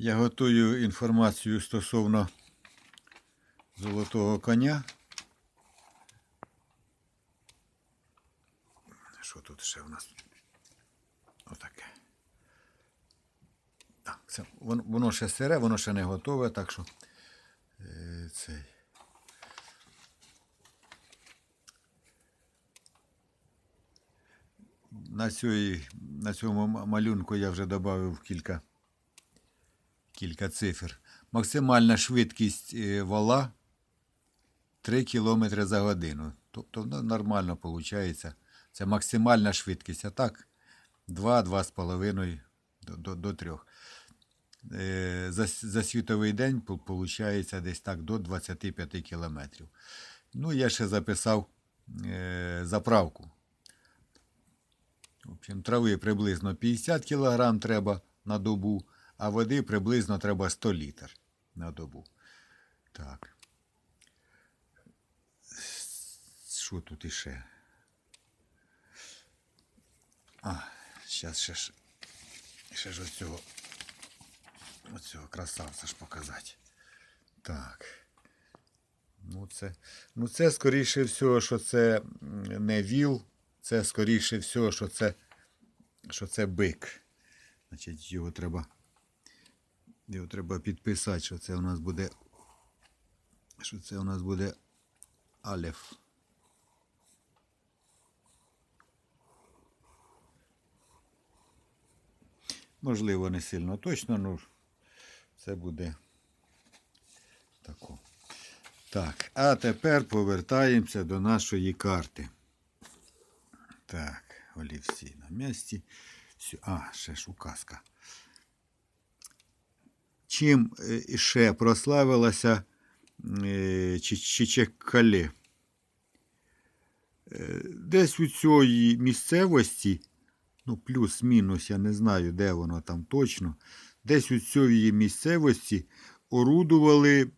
Я готую інформацію стосовно золотого коня. Що тут ще в нас? Отаке. Так, це, воно, ще сире, воно ще не готове, так що е, цей. На, цій, на цьому малюнку я вже додав кілька, кілька цифр. Максимальна швидкість е, вала 3 км за годину. Тобто ну, нормально виходить. Це максимальна швидкість. А так 2-2,5 до, до, до 3. Е, за, за світовий день виходить десь так до 25 км. Ну, я ще записав е, заправку. В общем, трави приблизно 50 кг треба на добу, а води приблизно треба 100 літр на добу. Так. Що тут іще? А, зараз ще ж, ще ж оцього, оцього красавця ж показати. Так. Ну це, ну це скоріше всього, що це не віл, це скоріше всього, що це, що це бик. Значить, його треба, його треба підписати, що це у нас буде, що це у нас буде Алеф. Можливо, не сильно точно, ну це буде тако. Так, а тепер повертаємося до нашої карти. Так, олівці на місці. А, ще ж указка. Чим е, ще прославилася е, Чи- Е, Десь у цій місцевості, ну, плюс-мінус, я не знаю, де воно там точно, десь у цій місцевості орудували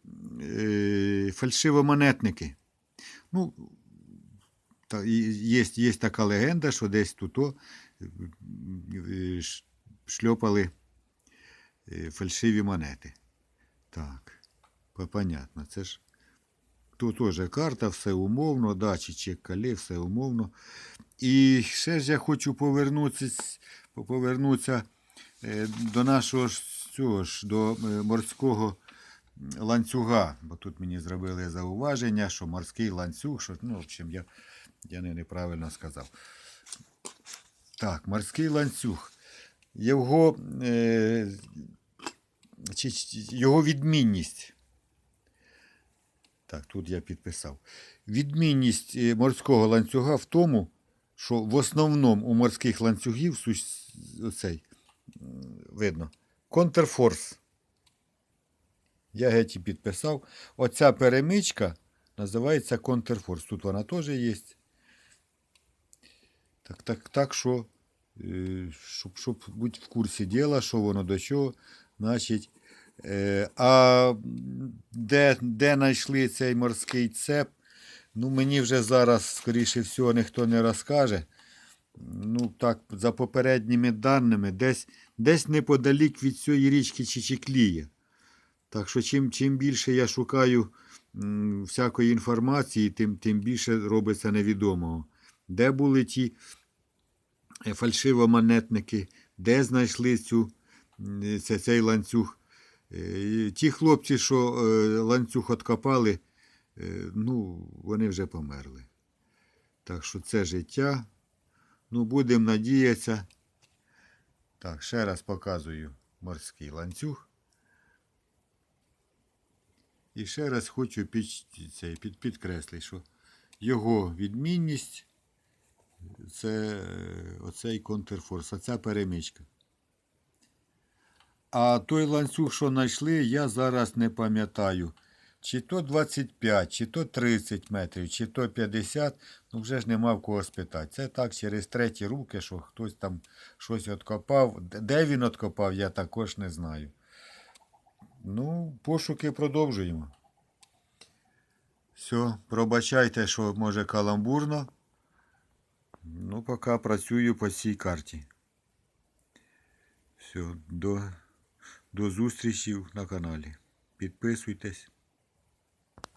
е, фальшивомонетники. Ну, та, є, є така легенда, що десь тут шльопали фальшиві монети. Так, по- понятно, це ж тут теж карта, все умовно, дачі чек кале, все умовно. І ще ж я хочу повернутися, повернутися е, до нашого цього ж, до е, морського ланцюга. Бо тут мені зробили зауваження, що морський ланцюг, що, ну, в общем, я, я не неправильно сказав. Так, морський ланцюг. Його, е, чи, його відмінність. Так, тут я підписав. Відмінність е, морського ланцюга в тому, що в основному у морських ланцюгів оцей, видно, контрфорс. Я геть підписав. Оця перемичка називається контрфорс. Тут вона теж є. Так, так, так що, е, щоб, щоб бути в курсі діла, що воно до чого, значить. Е, а де, де знайшли цей морський цеп, ну мені вже зараз, скоріше всього, ніхто не розкаже. Ну, так, за попередніми даними, десь, десь неподалік від цієї річки Чичеклія. Так що чим, чим більше я шукаю м, всякої інформації, тим, тим більше робиться невідомого. Де були ті е, фальшивомонетники, де знайшли цю, цей ланцюг. Ті хлопці, що е, ланцюг откопали, е, ну, вони вже померли. Так що це життя. Ну, будемо надіятися. Так, ще раз показую морський ланцюг. І ще раз хочу під, під, підкреслити, що його відмінність це е, оцей контрфорс, оця перемичка. А той ланцюг, що знайшли, я зараз не пам'ятаю. Чи то 25, чи то 30 метрів, чи то 50, ну вже ж нема в кого спитати. Це так через треті руки, що хтось там щось откопав. Де він откопав, я також не знаю. Ну, пошуки продовжуємо. Все, пробачайте, що може каламбурно. Ну, поки працюю по цій карті. Все, до, До зустрічі на каналі. Підписуйтесь.